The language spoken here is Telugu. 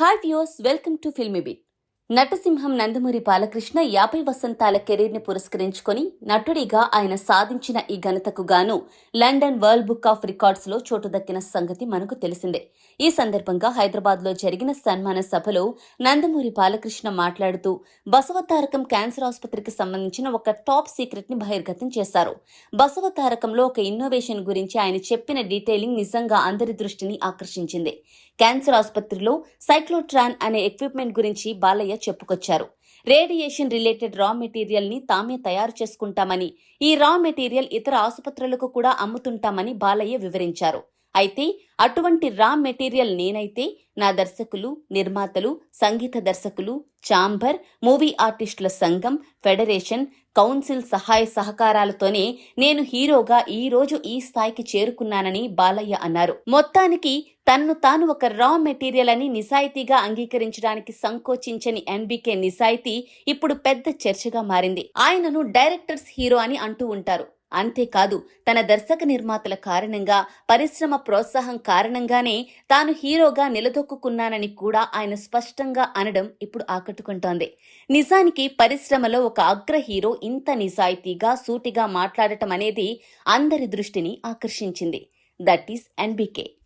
hi views welcome to Filmibeat నటసింహం Nandamuri Balakrishna యాభై వసంతాల కెరీర్ని పురస్కరించుకొని నటుడిగా ఆయన సాధించిన ఈ ఘనతకు గాను లండన్ వరల్డ్ బుక్ ఆఫ్ రికార్డ్స్లో చోటు దక్కిన సంగతి మనకు తెలిసిందే. ఈ సందర్భంగా హైదరాబాద్లో జరిగిన సన్మాన సభలో నందమూరి బాలకృష్ణ మాట్లాడుతూ బసవతారకం క్యాన్సర్ ఆసుపత్రికి సంబంధించిన ఒక టాప్ సీక్రెట్ని బహిర్గతం చేశారు. బసవతారకంలో ఒక ఇన్నోవేషన్ గురించి ఆయన చెప్పిన డీటెయిలింగ్ నిజంగా అందరి దృష్టిని ఆకర్షించింది. క్యాన్సర్ ఆసుపత్రిలో సైక్లోట్రాన్ అనే ఎక్విప్మెంట్ గురించి బాలయ్య చెప్పుకొచ్చారు. రేడియేషన్ రిలేటెడ్ రా మెటీరియల్ని తామే తయారు చేసుకుంటామని ఈ రా మెటీరియల్ ఇతర ఆసుపత్రులకు కూడా అమ్ముతుంటామని బాలయ్య వివరించారు. అయితే అటువంటి రా మెటీరియల్ నేనైతే నా దర్శకులు నిర్మాతలు సంగీత దర్శకులు చాంబర్ మూవీ ఆర్టిస్టుల సంఘం ఫెడరేషన్ కౌన్సిల్ సహాయ సహకారాలతోనే నేను హీరోగా ఈ రోజు ఈ స్థాయికి చేరుకున్నానని బాలయ్య అన్నారు. మొత్తానికి తన్ను తాను ఒక రా మెటీరియల్ అని నిజాయితీగా అంగీకరించడానికి సంకోచించని ఎన్బికే నిజాయితీ ఇప్పుడు పెద్ద చర్చగా మారింది. ఆయనను డైరెక్టర్స్ హీరో అని అంటూ ఉంటారు. అంతేకాదు తన దర్శక నిర్మాతల కారణంగా పరిశ్రమ ప్రోత్సాహం కారణంగానే తాను హీరోగా నిలదొక్కున్నానని కూడా ఆయన స్పష్టంగా అనడం ఇప్పుడు ఆకట్టుకుంటోంది. నిజానికి పరిశ్రమలో ఒక అగ్ర హీరో ఇంత నిజాయితీగా సూటిగా మాట్లాడటం అనేది అందరి దృష్టిని ఆకర్షించింది. That is NBK.